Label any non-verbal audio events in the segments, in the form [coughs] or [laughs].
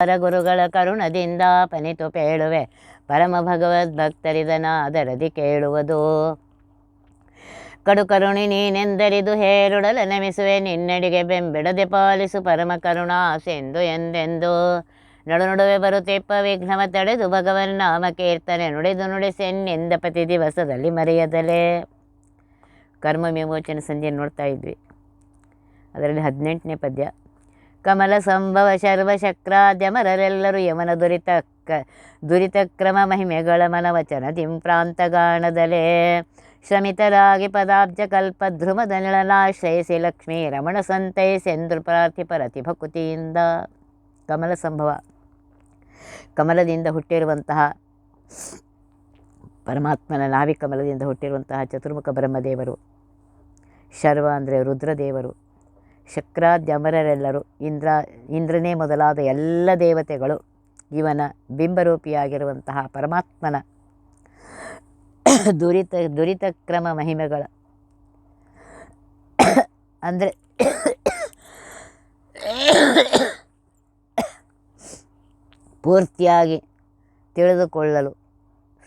ಗುರುಗಳ ಕರುಣದಿಂದ ಪನಿತು ಪೇಳುವೆ. ಪರಮ ಭಗವದ್ ಭಕ್ತರಿದನಾ ಅದರದಿ ಕೇಳುವುದು. ಕಡು ಕರುಣಿ ನೀನೆಂದರಿದು ಹೇರುಡಲ ನಮಿಸುವೆ. ನಿನ್ನಡಿಗೆ ಬೆಂಬಿಡದೆ ಪಾಲಿಸು ಪರಮ ಕರುಣಾಸೆಂದು ಎಂದೆಂದು. ನಡು ನಡುವೆ ಬರುತ್ತಿಪ್ಪ ವಿಘ್ನವ ತಡೆದು ಭಗವನ್ ನಾಮ ಕೀರ್ತನೆ ನುಡಿದು ನುಡಿಸೆನ್ನೆಂದ ಪ್ರತಿ ದಿವಸದಲ್ಲಿ ಮರೆಯದಲೇ. ಕರ್ಮ ವಿಮೋಚನೆ ಸಂಜೆ ನೋಡ್ತಾ ಇದ್ವಿ. ಅದರಲ್ಲಿ ಹದಿನೆಂಟನೇ ಪದ್ಯ. ಕಮಲ ಸಂಭವ ಶರ್ವಶಕ್ರಾದ್ಯಮರರೆಲ್ಲರೂ ಯಮನ ದುರಿತ ಕ ದುರಿತ ಕ್ರಮ ಮಹಿಮೆಗಳ ಮನವಚನ ತಿಂಪ್ರಾಂತಗಾಣದಲೇ ಶ್ರಮಿತರಾಗಿ ಪದಾಬ್ಜ ಕಲ್ಪ ಧ್ರುಮದ ನಿಳನಾಶ್ರಯಿಸಿ ಲಕ್ಷ್ಮೀ ರಮಣ ಸಂತೈಸೆಂದು ಪ್ರಾರ್ಥಿ ರತಿಭಕುತಿಯಿಂದ ಕಮಲ ಸಂಭವ ಕಮಲದಿಂದ ಹುಟ್ಟಿರುವಂತಹ ಪರಮಾತ್ಮನ ನಾವಿಕಮಲದಿಂದ ಹುಟ್ಟಿರುವಂತಹ ಚತುರ್ಮುಖ ಬ್ರಹ್ಮದೇವರು, ಶರ್ವ ಅಂದರೆ ರುದ್ರದೇವರು ಶಕ್ರಾದ್ಯಮರರೆಲ್ಲರೂ ಇಂದ್ರ, ಇಂದ್ರನೇ ಮೊದಲಾದ ಎಲ್ಲ ದೇವತೆಗಳು ಇವನ ಬಿಂಬರೂಪಿಯಾಗಿರುವಂತಹ ಪರಮಾತ್ಮನ ದುರಿತ ದುರಿತ ಕ್ರಮ ಮಹಿಮೆಗಳ ಅಂದರೆ ಪೂರ್ತಿಯಾಗಿ ತಿಳಿದುಕೊಳ್ಳಲು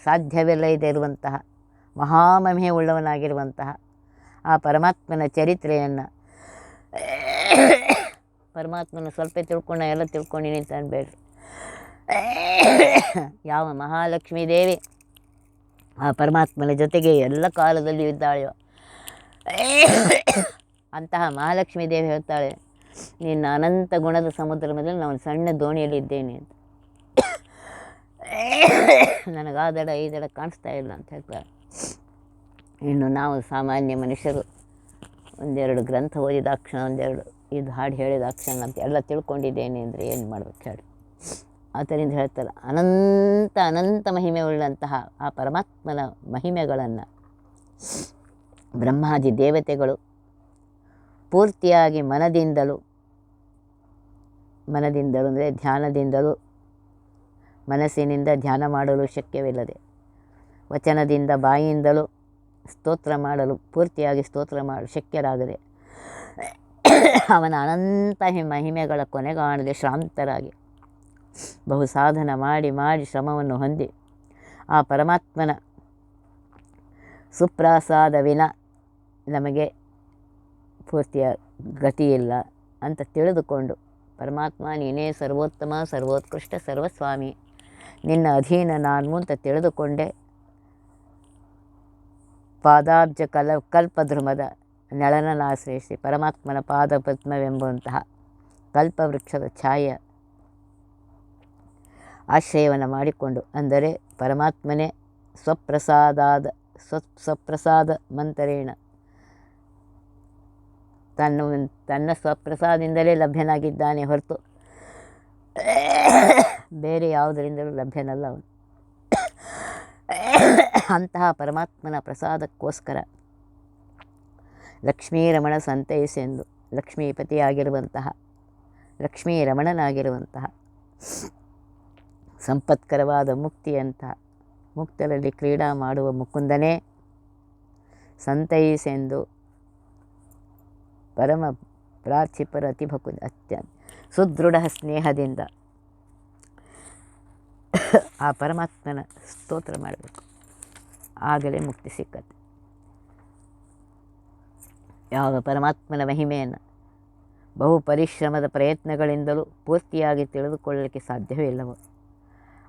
ಸಾಧ್ಯವಿಲ್ಲದೆ ಇರುವಂತಹ ಮಹಾಮಹಿಮೆ ಉಳ್ಳವನಾಗಿರುವಂತಹ ಆ ಪರಮಾತ್ಮನ ಚರಿತ್ರೆಯನ್ನು [coughs] ಪರಮಾತ್ಮನ ಸ್ವಲ್ಪ ತಿಳ್ಕೊಂಡ ಎಲ್ಲ ತಿಳ್ಕೊಂಡಿನಿ ಅಂತ ಅನ್ಬೇಡ್ರಿ. [coughs] ಯಾವ ಮಹಾಲಕ್ಷ್ಮೀ ದೇವಿ ಆ ಪರಮಾತ್ಮನ ಜೊತೆಗೆ ಎಲ್ಲ ಕಾಲದಲ್ಲಿ ಇದ್ದಾಳೆಯೋ. [coughs] ಅಂತಹ ಮಹಾಲಕ್ಷ್ಮೀ ದೇವಿ ಹೇಳ್ತಾಳೆ, ನಿನ್ನ ಅನಂತ ಗುಣದ ಸಮುದ್ರ ಮೇಲೆ ನಾನು ಸಣ್ಣ ದೋಣಿಯಲ್ಲಿ ಇದ್ದೇನೆ ಅಂತ. ನನಗೆ ಆ ದಡ ಈ ದಡ ಕಾಣಿಸ್ತಾ ಇಲ್ಲ ಅಂತ ಹೇಳ್ತಾಳೆ. ಇನ್ನು ನಾವು ಸಾಮಾನ್ಯ ಮನುಷ್ಯರು ಒಂದೆರಡು ಗ್ರಂಥ ಓದಿದಾಕ್ಷಣ ಒಂದೆರಡು ಇದು ಹಾಡು ಹೇಳಿದ ಅಕ್ಷಣ ಅಂತ ಎಲ್ಲ ತಿಳ್ಕೊಂಡಿದ್ದೇನೆ ಅಂದರೆ ಏನು ಮಾಡ್ಬೇಕು ಹೇಳಿ. ಆದ್ದರಿಂದ ಹೇಳ್ತಾರೆ, ಅನಂತ ಅನಂತ ಮಹಿಮೆ ಉಳ್ಳಂತಹ ಆ ಪರಮಾತ್ಮನ ಮಹಿಮೆಗಳನ್ನು ಬ್ರಹ್ಮಾದಿ ದೇವತೆಗಳು ಪೂರ್ತಿಯಾಗಿ ಮನದಿಂದಲೂ ಮನದಿಂದಲೂ ಅಂದರೆ ಧ್ಯಾನದಿಂದಲೂ, ಮನಸ್ಸಿನಿಂದ ಧ್ಯಾನ ಮಾಡಲು ಶಕ್ಯವಿಲ್ಲದೆ, ವಚನದಿಂದ ಬಾಯಿಯಿಂದಲೂ ಸ್ತೋತ್ರ ಮಾಡಲು ಪೂರ್ತಿಯಾಗಿ ಸ್ತೋತ್ರ ಮಾಡಲು ಶಕ್ಯರಾಗದೆ [laughs] ಅವನ ಅನಂತ ಮಹಿಮೆಗಳ ಕೊನೆಗಾಣದೆ ಶ್ರಾಂತರಾಗಿ ಬಹು ಸಾಧನ ಮಾಡಿ ಮಾಡಿ ಶ್ರಮವನ್ನು ಹೊಂದಿ. ಆ ಪರಮಾತ್ಮನ ಸುಪ್ರಾಸಾದ ವಿನ ನಮಗೆ ಪೂರ್ತಿಯ ಗತಿಯಿಲ್ಲ ಅಂತ ತಿಳಿದುಕೊಂಡು ಪರಮಾತ್ಮ, ನೀನೇ ಸರ್ವೋತ್ತಮ, ಸರ್ವೋತ್ಕೃಷ್ಟ, ಸರ್ವಸ್ವಾಮಿ, ನಿನ್ನ ಅಧೀನ ನಾನು ಅಂತ ತಿಳಿದುಕೊಂಡೆ. ಪಾದಾಬ್ಜ ಕಲ ಕಲ್ಪಧ್ರುಮದ ನೆಳನನ್ನಾಶ್ರಯಿಸಿ ಪರಮಾತ್ಮನ ಪಾದಪದ್ಮವೆಂಬಂತಹ ಕಲ್ಪವೃಕ್ಷದ ಛಾಯ ಆಶ್ರಯವನ್ನು ಮಾಡಿಕೊಂಡು ಅಂದರೆ ಪರಮಾತ್ಮನೇ ಸ್ವಪ್ರಸಾದಾದ ಸ್ವ ಸ್ವಪ್ರಸಾದ ಮಂತರೇಣ ತನ್ನ ತನ್ನ ಸ್ವಪ್ರಸಾದದಿಂದಲೇ ಲಭ್ಯನಾಗಿದ್ದಾನೆ ಹೊರತು ಬೇರೆ ಯಾವುದರಿಂದಲೂ ಲಭ್ಯನಲ್ಲ ಅವನು. ಅಂತಹ ಪರಮಾತ್ಮನ ಪ್ರಸಾದಕ್ಕೋಸ್ಕರ ಲಕ್ಷ್ಮೀ ರಮಣ ಸಂತೈಸೆಂದು ಲಕ್ಷ್ಮೀಪತಿಯಾಗಿರುವಂತಹ ಲಕ್ಷ್ಮೀ ರಮಣನಾಗಿರುವಂತಹ ಸಂಪತ್ಕರವಾದ ಮುಕ್ತಿಯಂತಹ, ಮುಕ್ತರಲ್ಲಿ ಕ್ರೀಡಾ ಮಾಡುವ ಮುಕುಂದನೇ ಸಂತೈಸೆಂದು ಪರಮ ಪ್ರಾರ್ಥಿಪರ ಅತಿಭಕು ಅತ್ಯಂತ ಸುದೃಢ ಸ್ನೇಹದಿಂದ ಆ ಪರಮಾತ್ಮನ ಸ್ತೋತ್ರ ಮಾಡಬೇಕು. ಆಗಲೇ ಮುಕ್ತಿ ಸಿಕ್ಕತ್ತೆ. ಯಾವ ಪರಮಾತ್ಮನ ಮಹಿಮೆಯನ್ನು ಬಹು ಪರಿಶ್ರಮದ ಪ್ರಯತ್ನಗಳಿಂದಲೂ ಪೂರ್ತಿಯಾಗಿ ತಿಳಿದುಕೊಳ್ಳಲಿಕ್ಕೆ ಸಾಧ್ಯವೇ ಇಲ್ಲವೋ?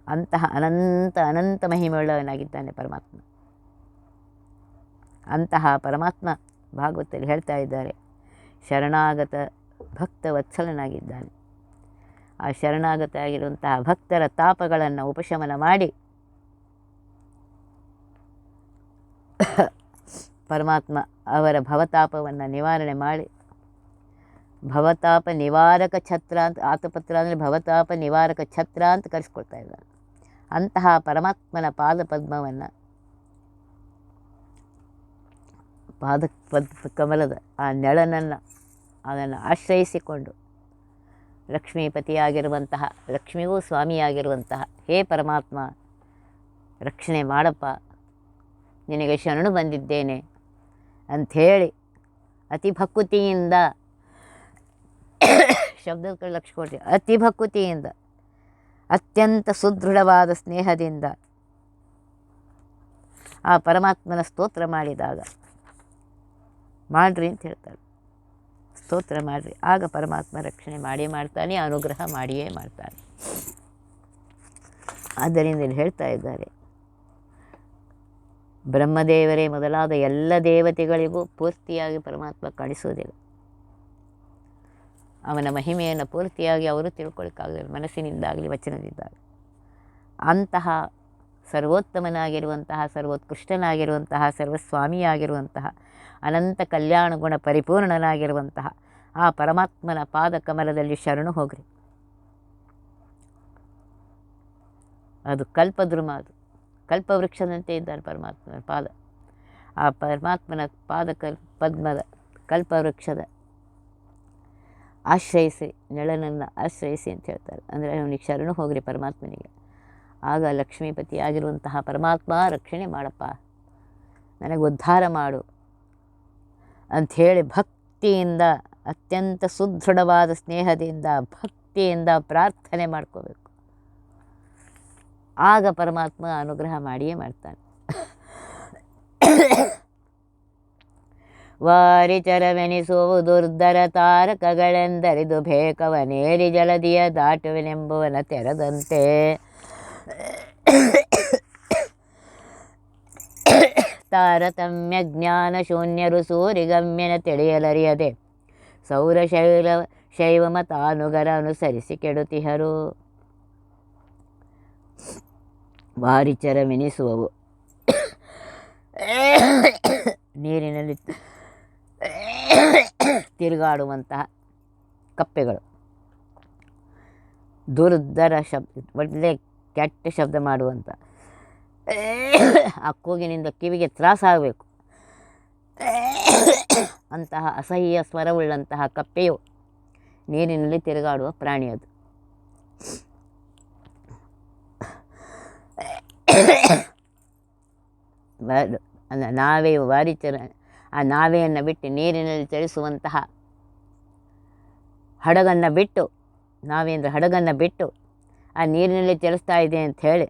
ಅಂತಹ ಅನಂತ ಅನಂತ ಮಹಿಮೆಯುಳ್ಳವನಾಗಿದ್ದಾನೆ ಪರಮಾತ್ಮ. ಅಂತಹ ಪರಮಾತ್ಮ ಭಾಗವತಲ್ಲಿ ಹೇಳ್ತಾ ಇದ್ದಾರೆ, ಶರಣಾಗತ ಭಕ್ತ ವತ್ಸಲನಾಗಿದ್ದಾನೆ ಆ ಶರಣಾಗತ ಆಗಿರುವಂತಹ ಭಕ್ತರ ತಾಪಗಳನ್ನು ಉಪಶಮನ ಮಾಡಿ ಪರಮಾತ್ಮ ಅವರ ಭವತಾಪವನ್ನು ನಿವಾರಣೆ ಮಾಡಿ. ಭವತಾಪ ನಿವಾರಕ ಛತ್ರ ಅಂತ, ಆತಪತ್ರ ಅಂದರೆ ಭವತಾಪ ನಿವಾರಕ ಛತ್ರ ಅಂತ ಕರೆಸ್ಕೊಳ್ತಾ ಇದ್ದಾರೆ. ಅಂತಹ ಪರಮಾತ್ಮನ ಪಾದ ಪದ್ಮವನ್ನು ಪಾದ ಪದ್, ಕಮಲದ ಆ ನೆಳನನ್ನು ಅದನ್ನು ಆಶ್ರಯಿಸಿಕೊಂಡು ಲಕ್ಷ್ಮೀಪತಿಯಾಗಿರುವಂತಹ, ಲಕ್ಷ್ಮಿಗೂ ಸ್ವಾಮಿಯಾಗಿರುವಂತಹ, ಹೇ ಪರಮಾತ್ಮ, ರಕ್ಷಣೆ ಮಾಡಪ್ಪ, ನಿನಗೆ ಶರಣು ಬಂದಿದ್ದೇನೆ ಅಂಥೇಳಿ ಅತಿ ಭಕ್ತಿಯಿಂದ [coughs] ಶಬ್ದಕ್ಕೆ ಲಕ್ಷ ಕೊಡ್ತೀವಿ ಅತಿ ಭಕ್ತಿಯಿಂದ, ಅತ್ಯಂತ ಸುದೃಢವಾದ ಸ್ನೇಹದಿಂದ ಆ ಪರಮಾತ್ಮನ ಸ್ತೋತ್ರ ಮಾಡಿದಾಗ, ಮಾಡ್ರಿ ಅಂತ ಹೇಳ್ತಾರೆ. ಸ್ತೋತ್ರ ಮಾಡಿರಿ. ಆಗ ಪರಮಾತ್ಮ ರಕ್ಷಣೆ ಮಾಡಿ ಮಾಡ್ತಾನೆ, ಅನುಗ್ರಹ ಮಾಡಿಯೇ ಮಾಡ್ತಾನೆ. ಆದ್ದರಿಂದ ಇಲ್ಲಿ ಹೇಳ್ತಾ ಇದ್ದಾರೆ ಬ್ರಹ್ಮದೇವರೇ ಮೊದಲಾದ ಎಲ್ಲ ದೇವತೆಗಳಿಗೂ ಪೂರ್ತಿಯಾಗಿ ಪರಮಾತ್ಮ ಕಾಣಿಸುವುದಿಲ್ಲ. ಅವನ ಮಹಿಮೆಯನ್ನು ಪೂರ್ತಿಯಾಗಿ ಅವರು ತಿಳ್ಕೊಳ್ಳಿಕ್ಕಾಗಲಿಲ್ಲ, ಮನಸ್ಸಿನಿಂದಾಗಲಿ, ವಚನದಿಂದಾಗಲಿ. ಅಂತಹ ಸರ್ವೋತ್ತಮನಾಗಿರುವಂತಹ, ಸರ್ವೋತ್ಕೃಷ್ಟನಾಗಿರುವಂತಹ, ಸರ್ವಸ್ವಾಮಿಯಾಗಿರುವಂತಹ, ಅನಂತ ಕಲ್ಯಾಣ ಗುಣ ಪರಿಪೂರ್ಣನಾಗಿರುವಂತಹ, ಆ ಪರಮಾತ್ಮನ ಪಾದ ಕಮಲದಲ್ಲಿ ಶರಣು ಹೋಗ್ರಿ. ಅದು ಕಲ್ಪದ್ರುಮ ಅದು. ಕಲ್ಪವೃಕ್ಷದಂತೆ ಇದ್ದಾರೆ ಪರಮಾತ್ಮನ ಪಾದ. ಆ ಪರಮಾತ್ಮನ ಪಾದ ಕಲ್ ಪದ್ಮದ ಕಲ್ಪವೃಕ್ಷದ ಆಶ್ರಯಿಸಿ, ನೆಳನನ್ನು ಆಶ್ರಯಿಸಿ ಅಂತ ಹೇಳ್ತಾರೆ. ಅಂದರೆ ಅವನಿಗೆ ಶರಣು ಹೋಗ್ರಿ ಪರಮಾತ್ಮನಿಗೆ. ಆಗ ಲಕ್ಷ್ಮೀಪತಿ ಆಗಿರುವಂತಹ ಪರಮಾತ್ಮ ರಕ್ಷಣೆ ಮಾಡಪ್ಪ. ನನಗೆ ಉದ್ಧಾರ ಮಾಡು ಅಂಥೇಳಿ ಭಕ್ತಿಯಿಂದ, ಅತ್ಯಂತ ಸುದೃಢವಾದ ಸ್ನೇಹದಿಂದ, ಭಕ್ತಿಯಿಂದ ಪ್ರಾರ್ಥನೆ ಮಾಡ್ಕೋಬೇಕು. ಆಗ ಪರಮಾತ್ಮ ಅನುಗ್ರಹ ಮಾಡಿಯೇ ಮಾಡ್ತಾನೆ. ವಾರಿಚರವೆನಿಸುವು ದುರ್ಧರ ತಾರಕಗಳೆಂದರಿದು ಬೇಕವನೇರಿ ಜಲದಿಯ ದಾಟುವೆನೆಂಬುವನ ತೆರದಂತೆ. ತಾರತಮ್ಯ ಜ್ಞಾನ ಶೂನ್ಯರು ಸೂರಿಗಮ್ಯನ ತಿಳಿಯಲರಿಯದೆ. ಸೌರಶೈಲ ಶೈವ ಮತಾನುಗರ ಅನುಸರಿಸಿ ಕೆಡುತಿಹರು. ವಾರಿಚರವೆನಿಸುವವು ನೀರಿನಲ್ಲಿ ತಿರುಗಾಡುವಂತಹ ಕಪ್ಪೆಗಳು. ದುರ್ದರ ಶಬ್ದ ಒಳ್ಳೆ ಕೆಟ್ಟ ಶಬ್ದ ಮಾಡುವಂಥ ಆ ಕೂಗಿನಿಂದ ಕಿವಿಗೆ ತ್ರಾಸಾಗಬೇಕು. ಅಂತಹ ಅಸಹ್ಯ ಸ್ವರವುಳ್ಳಂತಹ ಕಪ್ಪೆಯು ನೀರಿನಲ್ಲಿ ತಿರುಗಾಡುವ ಪ್ರಾಣಿ ಅದು ಬ- ವಾರಿ ನಾವೇ ವಾರಿಚರ ಆ ನಾವೆಯನ್ನು ಬಿಟ್ಟು ನೀರಿನಲ್ಲಿ ಚಲಿಸುವಂತಹ ಹಡಗನ್ನು ಬಿಟ್ಟು ನಾವೇ ಅಂದರೆ ಹಡಗನ್ನು ಬಿಟ್ಟು ಆ ನೀರಿನಲ್ಲಿ ಚಲಿಸ್ತಾ ಇದೆ ಅಂತ ಹೇಳಿ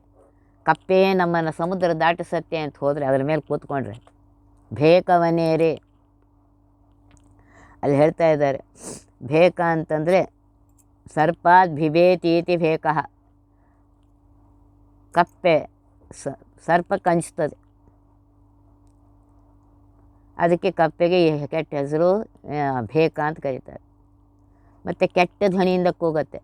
ಕಪ್ಪೇ ನಮ್ಮನ್ನು ಸಮುದ್ರ ದಾಟಿಸತ್ತೆ ಅಂತ ಹೋದರೆ ಅದರ ಮೇಲೆ ಕೂತ್ಕೊಂಡ್ರೆ. ಬೇಕವನೇರಿ ಅಲ್ಲಿ ಹೇಳ್ತಾ ಇದ್ದಾರೆ. ಬೇಕ ಅಂತಂದರೆ ಸರ್ಪಾದ್ ಬಿಬೇತೀತಿ ಬೇಕಃ. ಕಪ್ಪೆ ಸರ್ಪ ಕಂಚ್ತದೆ ಅದಕ್ಕೆ ಕಪ್ಪೆಗೆ ಕೆಟ್ಟ ಹೆಸರು ಬೇಕಾ ಅಂತ ಕರೀತಾರೆ. ಮತ್ತು ಕೆಟ್ಟ ಧ್ವನಿಯಿಂದ ಕೂಗತ್ತೆ.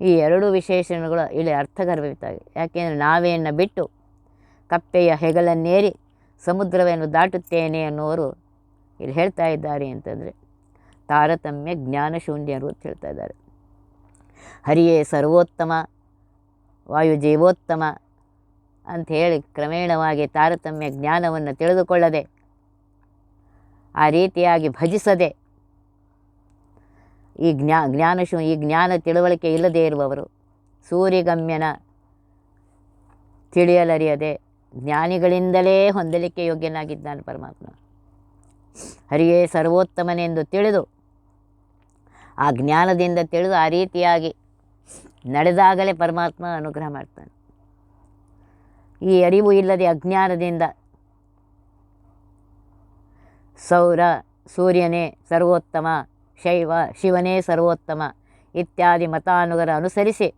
ಈ ಎರಡು ವಿಶೇಷಣಗಳು ಇಲ್ಲಿ ಅರ್ಥಗರ್ಭಿತವಾಗಿ. ಯಾಕೆಂದರೆ ನಾವೆಯನ್ನು ಬಿಟ್ಟು ಕಪ್ಪೆಯ ಹೆಗಲನ್ನೇರಿ ಸಮುದ್ರವನ್ನು ದಾಟುತ್ತೇನೆ ಅನ್ನೋರು ಇಲ್ಲಿ ಹೇಳ್ತಾ ಇದ್ದಾರೆ ಅಂತಂದರೆ ತಾರತಮ್ಯ ಜ್ಞಾನ ಶೂನ್ಯರು ಅಂತ ಹೇಳ್ತಾ ಇದ್ದಾರೆ. ಹರಿಯೇ ಸರ್ವೋತ್ತಮ, ವಾಯು ಜೀವೋತ್ತಮ ಅಂತ ಹೇಳಿ ಕ್ರಮೇಣವಾಗಿ ತಾರತಮ್ಯ ಜ್ಞಾನವನ್ನು ತಿಳಿದುಕೊಳ್ಳದೆ ಆ ರೀತಿಯಾಗಿ ಭಜಿಸದೆ ಈ ಜ್ಞಾ, ಜ್ಞಾನಶೂ, ಈ ಜ್ಞಾನ ತಿಳುವಳಿಕೆ ಇಲ್ಲದೇ ಇರುವವರು, ಸೂರ್ಯಗಮ್ಯನ ತಿಳಿಯಲರಿಯದೆ ಜ್ಞಾನಿಗಳಿಂದಲೇ ಹೊಂದಲಿಕ್ಕೆ ಯೋಗ್ಯನಾಗಿದ್ದಾನೆ ಪರಮಾತ್ಮ. ಹರಿಯೇ ಸರ್ವೋತ್ತಮನೆಂದು ತಿಳಿದು, ಆ ಜ್ಞಾನದಿಂದ ತಿಳಿದು ಆ ರೀತಿಯಾಗಿ ನಡೆದಾಗಲೇ ಪರಮಾತ್ಮ ಅನುಗ್ರಹ ಮಾಡ್ತಾನೆ. ಈ ಅರಿವು ಇಲ್ಲದೆ ಅಜ್ಞಾನದಿಂದ ಸೌರ, ಸೂರ್ಯನೇ ಸರ್ವೋತ್ತಮ, ಶೈವ, ಶಿವನೇ ಸರ್ವೋತ್ತಮ ಇತ್ಯಾದಿ ಮತಾನುಗರ ಅನುಸರಿಸಿ,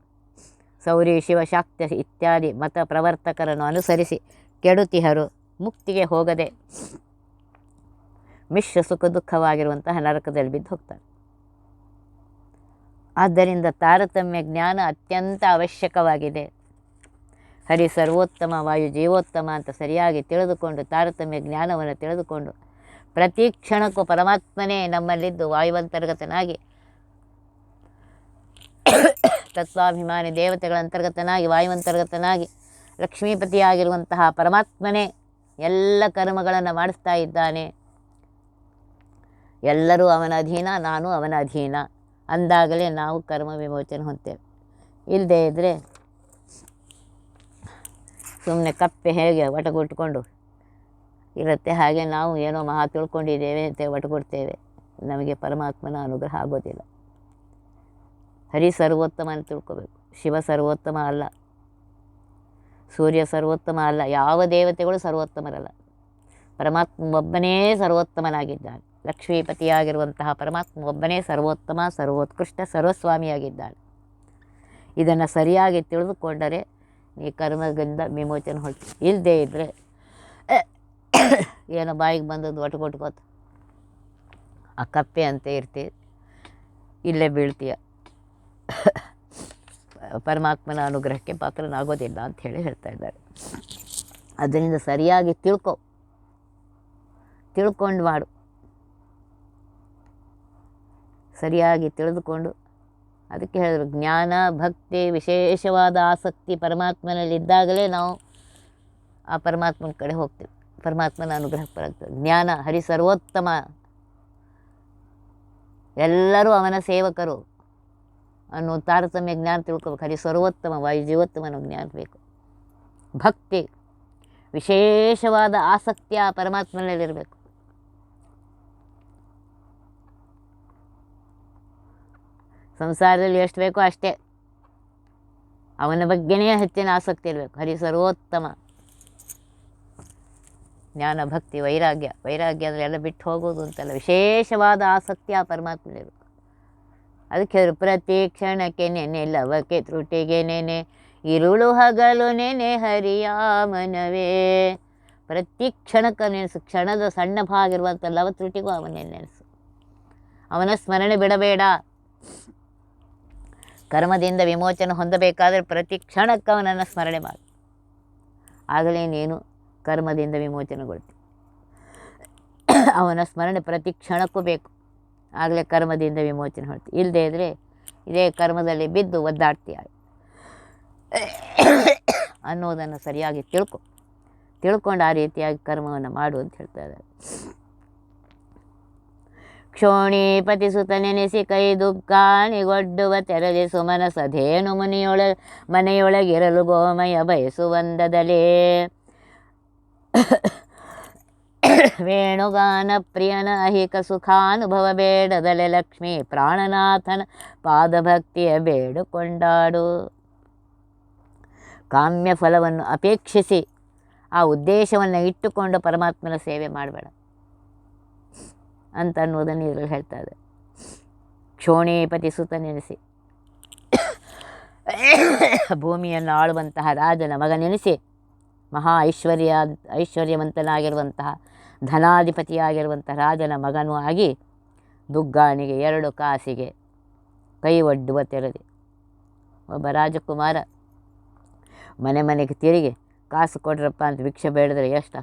ಸೌರಿ ಶಿವಶಾಕ್ತ ಇತ್ಯಾದಿ ಮತ ಪ್ರವರ್ತಕರನ್ನು ಅನುಸರಿಸಿ ಕೆಡುತಿಹರು ಮುಕ್ತಿಗೆ ಹೋಗದೆ ಮಿಶ್ರ ಸುಖ ದುಃಖವಾಗಿರುವಂತಹ ನರಕದಲ್ಲಿ ಬಿದ್ದು ಹೋಗ್ತಾರೆ. ಆದ್ದರಿಂದ ತಾರತಮ್ಯ ಜ್ಞಾನ ಅತ್ಯಂತ ಅವಶ್ಯಕವಾಗಿದೆ. ಹರಿ ಸರ್ವೋತ್ತಮ, ವಾಯು ಜೀವೋತ್ತಮ ಅಂತ ಸರಿಯಾಗಿ ತಿಳಿದುಕೊಂಡು ತಾರತಮ್ಯ ಜ್ಞಾನವನ್ನು ತಿಳಿದುಕೊಂಡು ಪ್ರತಿ ಕ್ಷಣಕ್ಕೂ ಪರಮಾತ್ಮನೇ ನಮ್ಮಲ್ಲಿದ್ದು ವಾಯುವಂತರ್ಗತನಾಗಿ, ತತ್ವಾಭಿಮಾನಿ ದೇವತೆಗಳ ಅಂತರ್ಗತನಾಗಿ, ವಾಯುವಂತರ್ಗತನಾಗಿ, ಲಕ್ಷ್ಮೀಪತಿಯಾಗಿರುವಂತಹ ಪರಮಾತ್ಮನೇ ಎಲ್ಲ ಕರ್ಮಗಳನ್ನು ಮಾಡಿಸ್ತಾ ಇದ್ದಾನೆ. ಎಲ್ಲರೂ ಅವನ ಅಧೀನ, ನಾನು ಅವನ ಅಧೀನ. ಅಂದಾಗಲೇ ನಾವು ಕರ್ಮ ವಿಮೋಚನೆ ಹೊಂತೇವೆ ಇಲ್ಲದೇ ಇದ್ದರೆ ಸುಮ್ಮನೆ ಕಪ್ಪೆ ಹೇಗೆ ಒಟಗುಟ್ಕೊಂಡು ಇರುತ್ತೆ. ಹಾಗೆ ನಾವು ಏನೋ ಮಹಾ ತಿಳ್ಕೊಂಡಿದ್ದೇವೆ ಅಂತ ಒಟಗುಡ್ತೇವೆ ನಮಗೆ ಪರಮಾತ್ಮನ ಅನುಗ್ರಹ ಆಗೋದಿಲ್ಲ. ಹರಿ ಸರ್ವೋತ್ತಮ ಅಂತ ತಿಳ್ಕೊಬೇಕು. ಶಿವ ಸರ್ವೋತ್ತಮ ಅಲ್ಲ. ಸೂರ್ಯ ಸರ್ವೋತ್ತಮ ಅಲ್ಲ. ಯಾವ ದೇವತೆಗಳು ಸರ್ವೋತ್ತಮರಲ್ಲ. ಪರಮಾತ್ಮ ಒಬ್ಬನೇ ಸರ್ವೋತ್ತಮನಾಗಿದ್ದಾನೆ. ಲಕ್ಷ್ಮೀಪತಿಯಾಗಿರುವಂತಹ ಪರಮಾತ್ಮ ಒಬ್ಬನೇ ಸರ್ವೋತ್ತಮ, ಸರ್ವೋತ್ಕೃಷ್ಟ, ಸರ್ವಸ್ವಾಮಿಯಾಗಿದ್ದಾನೆ. ಇದನ್ನು ಸರಿಯಾಗಿ ತಿಳಿದುಕೊಂಡರೆ ಈ ಕರ್ಮದಿಂದ ವಿಮೋಚನೆ ಹೊರತು ಇಲ್ಲದೇ ಇದ್ದರೆ ಏನೋ ಬಾಯಿಗೆ ಬಂದದ್ದು ಒಟ್ಟು ಕೊಟ್ಕೋತ ಆ ಕಪ್ಪೆ ಅಂತ ಇರ್ತಿ, ಇಲ್ಲೇ ಬೀಳ್ತೀಯ. ಪರಮಾತ್ಮನ ಅನುಗ್ರಹಕ್ಕೆ ಪಾತ್ರನಾಗೋದಿಲ್ಲ ಅಂತ ಹೇಳಿ ಹೇಳ್ತಾ ಇದ್ದಾರೆ. ಅದರಿಂದ ಸರಿಯಾಗಿ ತಿಳ್ಕೊ. ತಿಳ್ಕೊಂಡು ಮಾಡು. ಸರಿಯಾಗಿ ತಿಳಿದುಕೊಂಡು ಅದಕ್ಕೆ ಹೇಳಿದ್ರು, ಜ್ಞಾನ, ಭಕ್ತಿ, ವಿಶೇಷವಾದ ಆಸಕ್ತಿ ಪರಮಾತ್ಮನಲ್ಲಿದ್ದಾಗಲೇ ನಾವು ಆ ಪರಮಾತ್ಮನ ಕಡೆ ಹೋಗ್ತೀವಿ. ಪರಮಾತ್ಮನ ಅನುಗ್ರಹ ಬರಾಗ್ತದೆ ಜ್ಞಾನ, ಹರಿ ಸರ್ವೋತ್ತಮ. ಎಲ್ಲರೂ ಅವನ ಸೇವಕರು ಅನ್ನೋ ತಾರತಮ್ಯ ಜ್ಞಾನ ತಿಳ್ಕೊಬೇಕು. ಹರಿ ಸರ್ವೋತ್ತಮ, ವಾಯು ಜೀವೋತ್ತಮನ ಜ್ಞಾನ ಬೇಕು. ಭಕ್ತಿ, ವಿಶೇಷವಾದ ಆಸಕ್ತಿ ಆ ಪರಮಾತ್ಮನಲ್ಲಿರಬೇಕು. ಸಂಸಾರದಲ್ಲಿ ಎಷ್ಟು ಬೇಕೋ ಅಷ್ಟೇ. ಅವನ ಬಗ್ಗೆನೇ ಹೆಚ್ಚಿನ ಆಸಕ್ತಿ ಇರಬೇಕು. ಹರಿ ಸರ್ವೋತ್ತಮ. ಜ್ಞಾನ, ಭಕ್ತಿ, ವೈರಾಗ್ಯ. ವೈರಾಗ್ಯ ಅಂದರೆ ಎಲ್ಲ ಬಿಟ್ಟು ಹೋಗೋದು ಅಂತಲ್ಲ, ವಿಶೇಷವಾದ ಆಸಕ್ತಿ ಆ ಪರಮಾತ್ಮನಿರಬೇಕು ಅದಕ್ಕೆ ಪ್ರತಿ ಕ್ಷಣಕ್ಕೆ ನೆನೆ ಲವಕ್ಕೆ ತ್ರುಟಿಗೆ ನೆನೆ ಇರುಳು ಹಗಲು ನೆನೆ ಹರಿಯ ಮನವೇ. ಪ್ರತಿ ಕ್ಷಣಕ್ಕೆ ನೆನೆಸು. ಕ್ಷಣದ ಸಣ್ಣ ಭಾಗ ಇರುವಂಥ ಲವ ತ್ರುಟಿಗೂ ಅವನೇ ನೆನೆಸು. ಅವನ ಸ್ಮರಣೆ ಬಿಡಬೇಡ. ಕರ್ಮದಿಂದ ವಿಮೋಚನೆ ಹೊಂದಬೇಕಾದರೆ ಪ್ರತಿ ಕ್ಷಣಕ್ಕೆ ಅವನನ್ನು ಸ್ಮರಣೆ ಮಾಡು. ಆಗಲೇ ನೀನು ಕರ್ಮದಿಂದ ವಿಮೋಚನೆಗೊಳ್ತೀವಿ. ಅವನ ಸ್ಮರಣೆ ಪ್ರತಿ ಕ್ಷಣಕ್ಕೂ ಬೇಕು. ಆಗಲೇ ಕರ್ಮದಿಂದ ವಿಮೋಚನೆ ಹೊಡ್ತೀವಿ ಇಲ್ಲದೇ ಇದ್ದರೆ ಇದೇ ಕರ್ಮದಲ್ಲಿ ಬಿದ್ದು ಒದ್ದಾಡ್ತೀಯ ಅನ್ನೋದನ್ನು ಸರಿಯಾಗಿ ತಿಳ್ಕೊ. ತಿಳ್ಕೊಂಡು ಆ ರೀತಿಯಾಗಿ ಕರ್ಮವನ್ನು ಮಾಡು ಅಂತ ಹೇಳ್ತಾ ಇದ್ದಾರೆ. ಕ್ಷೋಣೀಪತಿ ಸುತ ನೆನೆಸಿ ಕೈ ದುಃಖಾಣಿಗೊಡ್ಡುವ ಸುಮನ ಸಧೇನು ಮುನಿಯೊಳ ಮನೆಯೊಳಗಿರಲು ಗೋಮಯ ಬಯಸುವಂದದಲೇ. ವೇಣುಗಾನ ಪ್ರಿಯನ ಅಹಿಕ ಸುಖಾನುಭವ ಬೇಡದಲೆ ಲಕ್ಷ್ಮಿ ಪ್ರಾಣನಾಥನ ಪಾದಭಕ್ತಿಯ ಬೇಡುಕೊಂಡಾಡು. ಕಾಮ್ಯ ಫಲವನ್ನು ಅಪೇಕ್ಷಿಸಿ ಆ ಉದ್ದೇಶವನ್ನು ಇಟ್ಟುಕೊಂಡು ಪರಮಾತ್ಮನ ಸೇವೆ ಮಾಡಬೇಡ ಅಂತ ಅನ್ನೋದನ್ನು ಇದರಲ್ಲಿ ಹೇಳ್ತಾ ಇದೆ ಕ್ಷೋಣೀಪತಿ ಸುತ ನೆನೆಸಿ ಭೂಮಿಯನ್ನು ಆಳುವಂತಹ ರಾಜನ ಮಗ ನೆನೆಸಿ ಮಹಾ ಐಶ್ವರ್ಯ, ಐಶ್ವರ್ಯವಂತನಾಗಿರುವಂತಹ ಧನಾಧಿಪತಿಯಾಗಿರುವಂಥ ರಾಜನ ಮಗನೂ ಆಗಿ ದುಗ್ಗಾಣಿಗೆ ಎರಡು ಕಾಸಿಗೆ ಕೈ ಒಡ್ಡುವ ತೆರದೆ ಒಬ್ಬ ರಾಜಕುಮಾರ ಮನೆ ಮನೆಗೆ ತಿರುಗಿ, ಕಾಸು ಕೊಡ್ರಪ್ಪ ಅಂತ ಭಿಕ್ಷೆ ಬೇಡಿದ್ರೆ ಎಷ್ಟು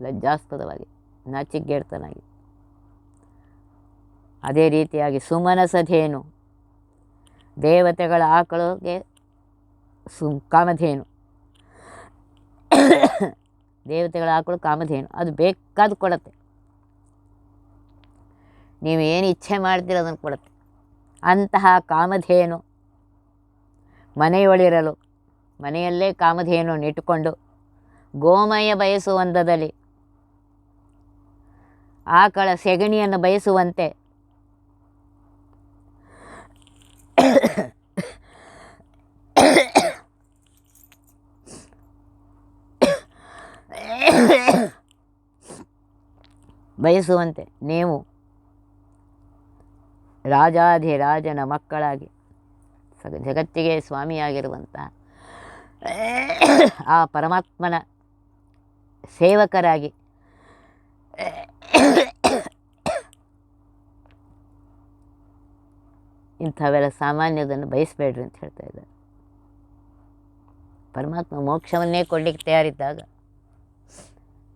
ಲಜ್ಜಾಸ್ಪದವಾಗಿ ನಾಚಿಗೇಡ್ತನಾಗಿ ಅದೇ ರೀತಿಯಾಗಿ ಸುಮನಸಧೇನು, ದೇವತೆಗಳ ಆಕಳಿಗೆ ಸುಮ್ ಕಾಮಧೇನು [coughs] ದೇವತೆಗಳ ಆಕಳು ಕಾಮಧೇನು, ಅದು ಬೇಕಾದ ಕೊಡತ್ತೆ. ನೀವು ಏನು ಇಚ್ಛೆ ಮಾಡ್ತೀರ ಅದನ್ನು ಕೊಡುತ್ತೆ. ಅಂತಹ ಕಾಮಧೇನು ಮನೆಯೊಳಿರಲು ಮನೆಯಲ್ಲೇ ಕಾಮಧೇನು ಇಟ್ಟುಕೊಂಡು ಗೋಮಯ ಬಯಸುವಂಥದಲ್ಲಿ ಆಕಳ ಸೆಗಣಿಯನ್ನು ಬಯಸುವಂತೆ [coughs] ಬಯಸುವಂತೆ ನೀವು ರಾಜಾಧಿರಾಜನ ಮಕ್ಕಳಾಗಿ ಜಗತ್ತಿಗೆ ಸ್ವಾಮಿಯಾಗಿರುವಂಥ ಆ ಪರಮಾತ್ಮನ ಸೇವಕರಾಗಿ ಇಂಥವೆಲ್ಲ ಸಾಮಾನ್ಯದನ್ನು ಬಯಸಬೇಡ್ರಿ ಅಂತ ಹೇಳ್ತಾ ಇದ್ದಾರೆ. ಪರಮಾತ್ಮ ಮೋಕ್ಷವನ್ನೇ ಕೊಡಲಿಕ್ಕೆ ತಯಾರಿದ್ದಾಗ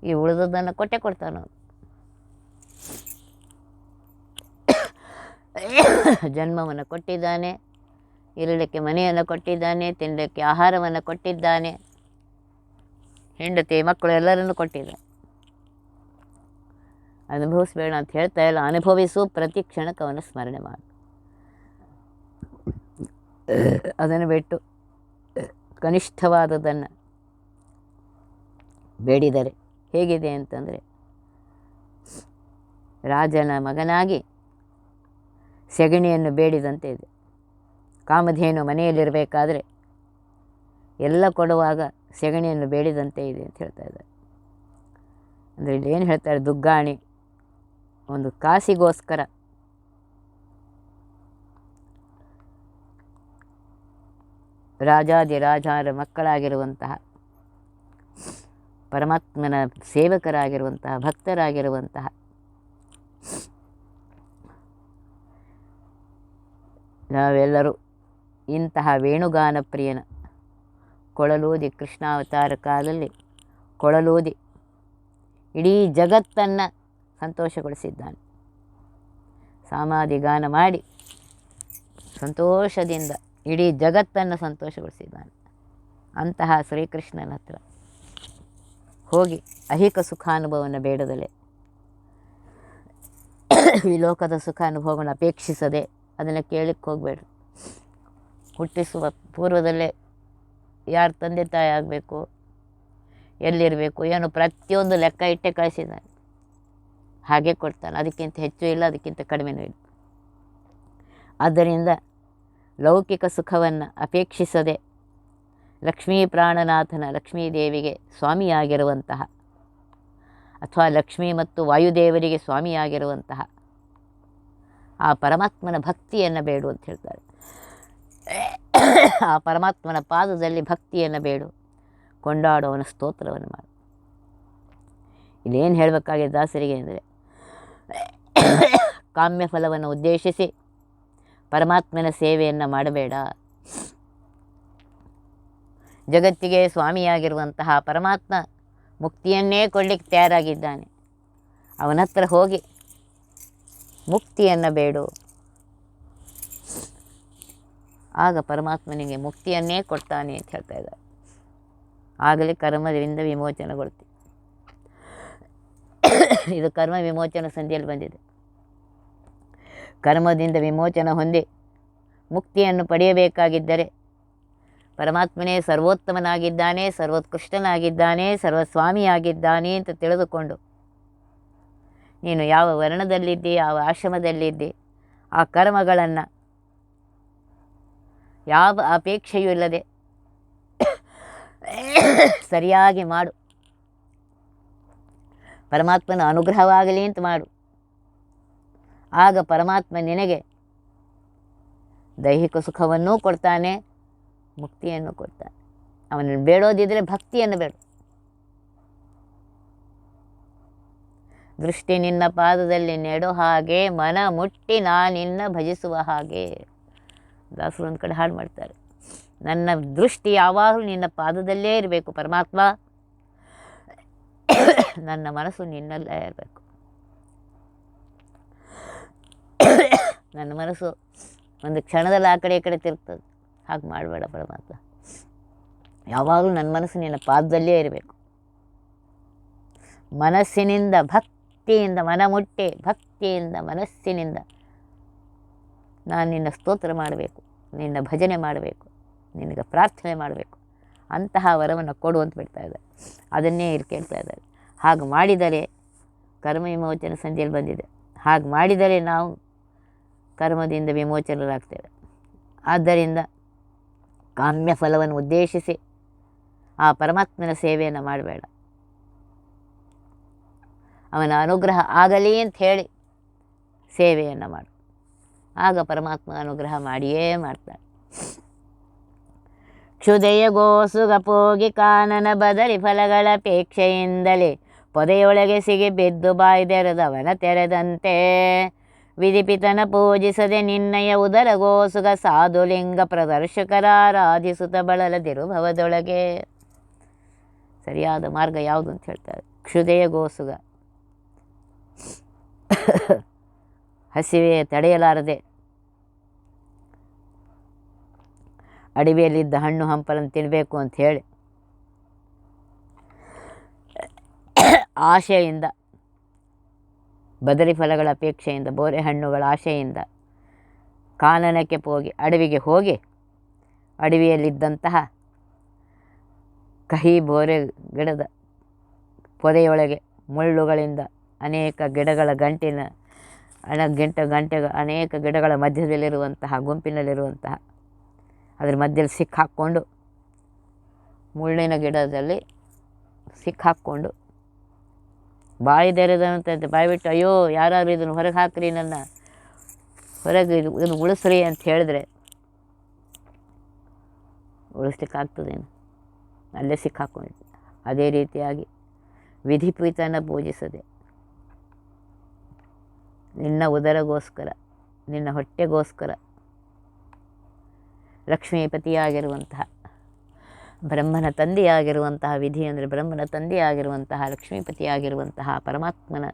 ಈ ಉಳಿದದನ್ನು ಕೊಟ್ಟೆ ಕೊಡ್ತಾನೆ [coughs] ಜನ್ಮವನ್ನು ಕೊಟ್ಟಿದ್ದಾನೆ, ಇರಲಿಕ್ಕೆ ಮನೆಯನ್ನು ಕೊಟ್ಟಿದ್ದಾನೆ, ತಿನ್ನಲಿಕ್ಕೆ ಆಹಾರವನ್ನು ಕೊಟ್ಟಿದ್ದಾನೆ. ಹೆಂಡತಿ, ಮಕ್ಕಳು ಎಲ್ಲರನ್ನು ಕೊಟ್ಟಿದ್ದಾನೆ ಅನುಭವಿಸಬೇಡ ಅಂತ ಹೇಳ್ತಾ ಇಲ್ಲ, ಅನುಭವಿಸು, ಪ್ರತಿ ಕ್ಷಣಕ್ಕೆ ಅವನ ಸ್ಮರಣೆ ಮಾಡು. ಅದನ್ನು ಬಿಟ್ಟು ಕನಿಷ್ಠವಾದದನ್ನು ಬೇಡಿದರೆ ಹೇಗಿದೆ ಅಂತಂದರೆ ರಾಜನ ಮಗನಾಗಿ ಸೆಗಣಿಯನ್ನು ಬೇಡಿದಂತೆ ಇದೆ. ಕಾಮಧೇನು ಮನೆಯಲ್ಲಿರಬೇಕಾದ್ರೆ ಎಲ್ಲ ಕೊಡುವಾಗ ಸೆಗಣಿಯನ್ನು ಬೇಡಿದಂತೆ ಇದೆ ಅಂತ ಹೇಳ್ತಾ ಇದ್ದಾರೆ. ಅಂದರೆ ಇಲ್ಲಿ ಏನು ಹೇಳ್ತಾರೆ ದುಗ್ಗಾಣಿ? ಒಂದು ಕಾಸಿಗೋಸ್ಕರ ರಾಜಾದಿ ರಾಜರ ಮಕ್ಕಳಾಗಿರುವಂತಹ, ಪರಮಾತ್ಮನ ಸೇವಕರಾಗಿರುವಂತಹ, ಭಕ್ತರಾಗಿರುವಂತಹ ನಾವೆಲ್ಲರೂ ಇಂತಹ ವೇಣುಗಾನ ಪ್ರಿಯನ ಕೊಳಲೂದಿ ಕೃಷ್ಣಾವತಾರ ಕಾಲದಲ್ಲಿ ಕೊಳಲೂದಿ ಇಡೀ ಜಗತ್ತನ್ನು ಸಂತೋಷಗೊಳಿಸಿದ್ದಾನೆ. ಸಾಮಾಧಿ ಗಾನ ಮಾಡಿ ಸಂತೋಷದಿಂದ ಇಡೀ ಜಗತ್ತನ್ನು ಸಂತೋಷಗೊಳಿಸಿದ್ದಾನೆ. ಅಂತಹ ಶ್ರೀಕೃಷ್ಣನ ಹತ್ರ ಹೋಗಿ ಅಹಿಕ ಸುಖಾನುಭವನ ಬೇಡದಲೆ ಈ ಲೋಕದ ಸುಖ ಅನುಭವವನ್ನು ಅಪೇಕ್ಷಿಸದೆ ಅದನ್ನು ಕೇಳಿಕ್ಕೆ ಹೋಗಬೇಡ. ಹುಟ್ಟಿಸುವ ಪೂರ್ವದಲ್ಲೇ ಯಾರು ತಂದೆ ತಾಯಿ ಆಗಬೇಕು, ಎಲ್ಲಿರಬೇಕು, ಏನು ಪ್ರತಿಯೊಂದು ಲೆಕ್ಕ ಇಟ್ಟೆ ಕಳಿಸಿದ್ದಾನೆ ಹಾಗೆ ಕೊಡ್ತಾನೆ. ಅದಕ್ಕಿಂತ ಹೆಚ್ಚು ಇಲ್ಲ, ಅದಕ್ಕಿಂತ ಕಡಿಮೆನೂ ಇಲ್ಲ. ಆದ್ದರಿಂದ ಲೌಕಿಕ ಸುಖವನ್ನು ಅಪೇಕ್ಷಿಸದೆ ಲಕ್ಷ್ಮೀ ಪ್ರಾಣನಾಥನ ಲಕ್ಷ್ಮೀ ದೇವಿಗೆ ಸ್ವಾಮಿಯಾಗಿರುವಂತಹ ಅಥವಾ ಲಕ್ಷ್ಮೀ ಮತ್ತು ವಾಯುದೇವರಿಗೆ ಸ್ವಾಮಿಯಾಗಿರುವಂತಹ ಆ ಪರಮಾತ್ಮನ ಭಕ್ತಿಯನ್ನು ಬೇಡು ಅಂತ ಹೇಳ್ತಾರೆ. ಆ ಪರಮಾತ್ಮನ ಪಾದದಲ್ಲಿ ಭಕ್ತಿಯನ್ನು ಬೇಡು. ಕೊಂಡಾಡುವವನ ಸ್ತೋತ್ರವನ್ನು ಮಾಡು. ಇಲ್ಲೇನು ಹೇಳಬೇಕಾಗಿದೆ ದಾಸರಿಗೆ ಅಂದರೆ ಕಾಮ್ಯ ಫಲವನ್ನು ಉದ್ದೇಶಿಸಿ ಪರಮಾತ್ಮನ ಸೇವೆಯನ್ನು ಮಾಡಬೇಡ. ಜಗತ್ತಿಗೆ ಸ್ವಾಮಿಯಾಗಿರುವಂತಹ ಪರಮಾತ್ಮ ಮುಕ್ತಿಯನ್ನೇ ಕೊಡಲಿಕ್ಕೆ ತಯಾರಾಗಿದ್ದಾನೆ. ಅವನ ಹತ್ರ ಹೋಗಿ ಮುಕ್ತಿಯನ್ನು ಬೇಡು. ಆಗ ಪರಮಾತ್ಮನಿಗೆ ಮುಕ್ತಿಯನ್ನೇ ಕೊಡ್ತಾನೆ ಅಂತ ಹೇಳ್ತಾ ಇದ್ದಾರೆ. ಆಗಲೇ ಕರ್ಮದಿಂದ ವಿಮೋಚನೆಗೊಳ್ತಿ. ಇದು ಕರ್ಮ ವಿಮೋಚನ ಸಂಧಿಯಲ್ಲಿ ಬಂದಿದೆ. ಕರ್ಮದಿಂದ ವಿಮೋಚನೆ ಹೊಂದಿ ಮುಕ್ತಿಯನ್ನು ಪಡೆಯಬೇಕಾಗಿದ್ದರೆ ಪರಮಾತ್ಮನೇ ಸರ್ವೋತ್ತಮನಾಗಿದ್ದಾನೆ, ಸರ್ವೋತ್ಕೃಷ್ಟನಾಗಿದ್ದಾನೆ, ಸರ್ವಸ್ವಾಮಿಯಾಗಿದ್ದಾನೆ ಅಂತ ತಿಳಿದುಕೊಂಡು ನೀನು ಯಾವ ವರ್ಣದಲ್ಲಿದ್ದಿ, ಯಾವ ಆಶ್ರಮದಲ್ಲಿದ್ದಿ, ಆ ಕರ್ಮಗಳನ್ನು ಯಾವ ಅಪೇಕ್ಷೆಯೂ ಇಲ್ಲದೆ ಸರಿಯಾಗಿ ಮಾಡು. ಪರಮಾತ್ಮನ ಅನುಗ್ರಹವಾಗಲಿ ಅಂತ ಮಾಡು. ಆಗ ಪರಮಾತ್ಮ ನಿನಗೆ ದೈಹಿಕ ಸುಖವನ್ನೂ ಕೊಡ್ತಾನೆ, ಮುಕ್ತಿಯನ್ನು ಕೊಡ್ತಾನೆ. ಅವನನ್ನು ಬೇಡೋದಿದ್ದರೆ ಭಕ್ತಿಯನ್ನು ಬೇಡ. ದೃಷ್ಟಿ ನಿನ್ನ ಪಾದದಲ್ಲಿ ನೆಡೋ ಹಾಗೆ, ಮನ ಮುಟ್ಟಿ ನಾನಿನ್ನ ಭಜಿಸುವ ಹಾಗೆ. ದಾಸರು ಒಂದು ಕಡೆ ಹಾಡು ಮಾಡ್ತಾರೆ. ನನ್ನ ದೃಷ್ಟಿ ಯಾವಾಗಲೂ ನಿನ್ನ ಪಾದದಲ್ಲೇ ಇರಬೇಕು ಪರಮಾತ್ಮ. ನನ್ನ ಮನಸ್ಸು ನಿನ್ನಲ್ಲೇ ಇರಬೇಕು. ನನ್ನ ಮನಸ್ಸು ಒಂದು ಕ್ಷಣದಲ್ಲಿ ಆ ಕಡೆ ಈ ಕಡೆ ತಿರುಗ್ತದೆ. ಹಾಗೆ ಮಾಡಬೇಡ ಪರಮಾತ್ಮ. ಯಾವಾಗಲೂ ನನ್ನ ಮನಸ್ಸು ನಿನ್ನ ಪಾದದಲ್ಲೇ ಇರಬೇಕು. ಮನಸ್ಸಿನಿಂದ ಭಕ್ತಿಯಿಂದ ಮನ ಮುಟ್ಟಿ, ಭಕ್ತಿಯಿಂದ ಮನಸ್ಸಿನಿಂದ ನಾನು ನಿನ್ನ ಸ್ತೋತ್ರ ಮಾಡಬೇಕು, ನಿನ್ನ ಭಜನೆ ಮಾಡಬೇಕು, ನಿನಗೆ ಪ್ರಾರ್ಥನೆ ಮಾಡಬೇಕು. ಅಂತಹ ವರವನ್ನು ಕೊಡು ಅಂತ ಬಿಡ್ತಾ ಇದ್ದಾರೆ. ಅದನ್ನೇ ಇಲ್ಲಿ ಕೇಳ್ತಾ ಇದ್ದಾರೆ. ಹಾಗೆ ಮಾಡಿದರೆ ಕರ್ಮ ವಿಮೋಚನೆ ಸಂಧಿಯಲ್ಲಿ ಬಂದಿದೆ. ಹಾಗೆ ಮಾಡಿದರೆ ನಾವು ಕರ್ಮದಿಂದ ವಿಮೋಚನರಾಗ್ತೇವೆ. ಆದ್ದರಿಂದ ಕಾಮ್ಯ ಫಲವನ್ನು ಉದ್ದೇಶಿಸಿ ಆ ಪರಮಾತ್ಮನ ಸೇವೆಯನ್ನು ಮಾಡಬೇಡ. ಅವನ ಅನುಗ್ರಹ ಆಗಲಿ ಅಂತ ಹೇಳಿ ಸೇವೆಯನ್ನು ಮಾಡು. ಆಗ ಪರಮಾತ್ಮ ಅನುಗ್ರಹ ಮಾಡಿಯೇ ಮಾಡ್ತಾನೆ. ಕ್ಷುದೆಯ ಗೋಸುಗ ಪೋಗಿ ಕಾನನ ಬದಲಿ ಫಲಗಳ ಅಪೇಕ್ಷೆಯಿಂದಲೇ ಪೊದೆಯೊಳಗೆ ಸಿಗಿ ಬಿದ್ದು ಬಾಯ್ದೆರೆದವನ ತೆರೆದಂತೆ ವಿಧಿಪಿತನ ಪೂಜಿಸದೆ ನಿನ್ನಯ ಉದರ ಗೋಸುಗ ಸಾಧುಲಿಂಗ ಪ್ರದರ್ಶಕರಾರಾಧಿಸುತ್ತ ಬಳಲದಿರು ಭವದೊಳಗೆ ಸರಿಯಾದ ಮಾರ್ಗ ಯಾವುದು ಅಂತ ಹೇಳ್ತಾರೆ. ಕ್ಷುದೆಯ ಗೋಸುಗ ಹಸಿವೆ ತಡೆಯಲಾರದೆ ಅಡವಿಯಲ್ಲಿದ್ದ ಹಣ್ಣು ಹಂಪಲನ್ನು ತಿನ್ನಬೇಕು ಅಂತ ಹೇಳಿ ಆಶೆಯಿಂದ, ಬದರಿ ಫಲಗಳ ಅಪೇಕ್ಷೆಯಿಂದ, ಬೋರೆ ಹಣ್ಣುಗಳ ಆಶೆಯಿಂದ ಕಾನನಕ್ಕೆ ಹೋಗಿ, ಅಡವಿಗೆ ಹೋಗಿ ಅಡವಿಯಲ್ಲಿದ್ದಂತಹ ಕಹಿ ಬೋರೆ ಗಿಡದ ಪೊದೆಯೊಳಗೆ ಮುಳ್ಳುಗಳಿಂದ ಅನೇಕ ಗಿಡಗಳ ಗಂಟಿನ ಅಣ ಗಂಟೆ ಗಂಟೆ ಅನೇಕ ಗಿಡಗಳ ಮಧ್ಯದಲ್ಲಿರುವಂತಹ, ಗುಂಪಿನಲ್ಲಿರುವಂತಹ, ಅದ್ರ ಮಧ್ಯದಲ್ಲಿ ಸಿಕ್ಕಾಕ್ಕೊಂಡು ಮುಳ್ಳಿನ ಗಿಡದಲ್ಲಿ ಸಿಕ್ಕಾಕ್ಕೊಂಡು ಬಾಯಿ ತೆರೆದಂತ ಬಾಯಿ ಬಿಟ್ಟು ಅಯ್ಯೋ, ಯಾರಾದರೂ ಇದನ್ನು ಹೊರಗೆ ಹಾಕ್ರಿ, ನನ್ನ ಹೊರಗೆ ಇದು, ಇದನ್ನು ಉಳಿಸ್ರಿ ಅಂತ ಹೇಳಿದ್ರೆ ಉಳಿಸ್ಲಿಕ್ಕಾಗ್ತದೇನು? ಅಲ್ಲೇ ಸಿಕ್ಕಾಕ್ಕೊಂಡಿದ್ದೆ ಅದೇ ರೀತಿಯಾಗಿ ವಿಧಿಪೀತನ ಪೂಜಿಸದೆ ನಿನ್ನ ಉದರಗೋಸ್ಕರ, ನಿನ್ನ ಹೊಟ್ಟೆಗೋಸ್ಕರ ಲಕ್ಷ್ಮೀಪತಿಯಾಗಿರುವಂತಹ, ಬ್ರಹ್ಮನ ತಂದೆಯಾಗಿರುವಂತಹ ವಿಧಿ ಅಂದರೆ ಬ್ರಹ್ಮನ ತಂದೆಯಾಗಿರುವಂತಹ, ಲಕ್ಷ್ಮೀಪತಿಯಾಗಿರುವಂತಹ ಪರಮಾತ್ಮನ,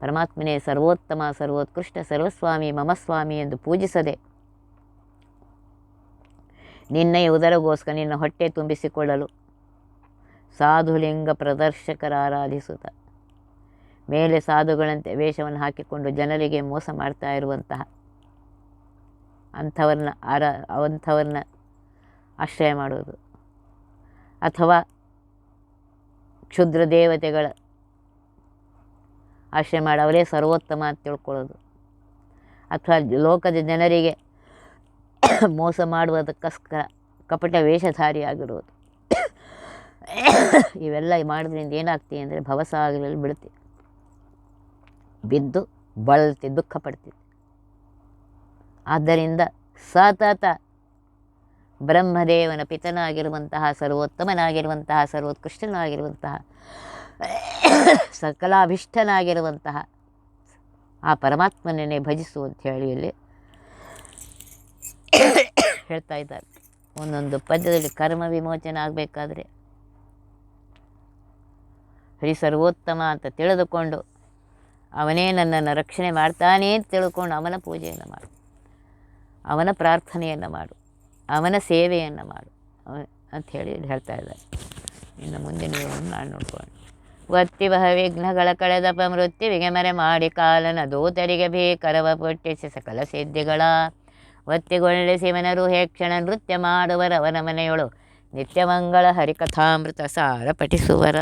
ಪರಮಾತ್ಮನೇ ಸರ್ವೋತ್ತಮ, ಸರ್ವೋತ್ಕೃಷ್ಟ, ಸರ್ವಸ್ವಾಮಿ, ಮಮಸ್ವಾಮಿ ಎಂದು ಪೂಜಿಸದೆ ನಿನ್ನೆಯ ಉದರಗೋಸ್ಕರ ನಿನ್ನ ಹೊಟ್ಟೆ ತುಂಬಿಸಿಕೊಳ್ಳಲು ಸಾಧುಲಿಂಗ ಪ್ರದರ್ಶಕರ ಆರಾಧಿಸುತ್ತ ಮೇಲೆ ಸಾಧುಗಳಂತೆ ವೇಷವನ್ನು ಹಾಕಿಕೊಂಡು ಜನರಿಗೆ ಮೋಸ ಮಾಡ್ತಾ ಇರುವಂತಹ ಅಂಥವ್ರನ್ನ ಆರ, ಅಂಥವ್ರನ್ನ ಆಶ್ರಯ ಮಾಡೋದು ಅಥವಾ ಕ್ಷುದ್ರ ದೇವತೆಗಳ ಆಶ್ರಯ ಮಾಡಿ, ಅವರೇ ಸರ್ವೋತ್ತಮ ಅಂತ ತಿಳ್ಕೊಳ್ಳೋದು. ಅಥವಾ ಲೋಕದ ಜನರಿಗೆ ಮೋಸ ಮಾಡುವುದಕ್ಕೋಸ್ಕರ ಕಪಟ ವೇಷಧಾರಿಯಾಗಿರುವುದು. ಇವೆಲ್ಲ ಮಾಡೋದ್ರಿಂದ ಏನಾಗ್ತೀವಿ ಅಂದರೆ ಭವಸಾಗರಲ್ಲಿ ಬೀಳ್ತೀವಿ ಬಿದ್ದು ಬಳಲ್ತಿ ದುಃಖ ಪಡ್ತೀವಿ ಆದ್ದರಿಂದ ಸತತ ಬ್ರಹ್ಮದೇವನ ಪಿತನಾಗಿರುವಂತಹ, ಸರ್ವೋತ್ತಮನಾಗಿರುವಂತಹ, ಸರ್ವೋತ್ಕೃಷ್ಟನಾಗಿರುವಂತಹ, ಸಕಲಾಭಿಷ್ಟನಾಗಿರುವಂತಹ ಆ ಪರಮಾತ್ಮನನ್ನೇ ಭಜಿಸು ಅಂತ ಹೇಳಿ ಇಲ್ಲಿ ಹೇಳ್ತಾ ಇದ್ದಾರೆ. ಒಂದೊಂದು ಪದ್ಯದಲ್ಲಿ ಕರ್ಮ ವಿಮೋಚನೆ ಆಗಬೇಕಾದ್ರೆ ಹರಿ ಸರ್ವೋತ್ತಮ ಅಂತ ತಿಳಿದುಕೊಂಡು ಅವನೇ ನನ್ನನ್ನು ರಕ್ಷಣೆ ಮಾಡ್ತಾನೆ ಅಂತ ತಿಳ್ಕೊಂಡು ಅವನ ಪೂಜೆಯನ್ನು ಮಾಡು. ಅವನ ಪ್ರಾರ್ಥನೆಯನ್ನು ಮಾಡು. ಅವನ ಸೇವೆಯನ್ನು ಮಾಡು. ಅಂತ ಹೇಳಿ ಹೇಳ್ತಾ ಇದ್ದಾರೆ. ಇನ್ನು ಮುಂದಿನ ನಾನು ನೋಡ್ಕೊಂಡು ಬಹ ವಿಘ್ನಗಳ ಕಳೆದ ಮೃತ್ಯುವಿಗೆ ಮರೆ ಮಾಡಿ ಕಾಲನ ದೂತರಿಗೆ ಭೀಕರವ ಪುಟ್ಟಿಸಿ ಸಕಲ ಸಿದ್ಧಿಗಳ. ಒತ್ತಿಗೊಳ್ಳಿ ಶಿವನರು ಹೇಕ್ಷಣ ನೃತ್ಯ ಮಾಡುವರವನ ಮನೆಯೊಳು ನಿತ್ಯಮಂಗಳ ಹರಿಕಥಾಮೃತ ಸಾರ ಪಠಿಸುವರ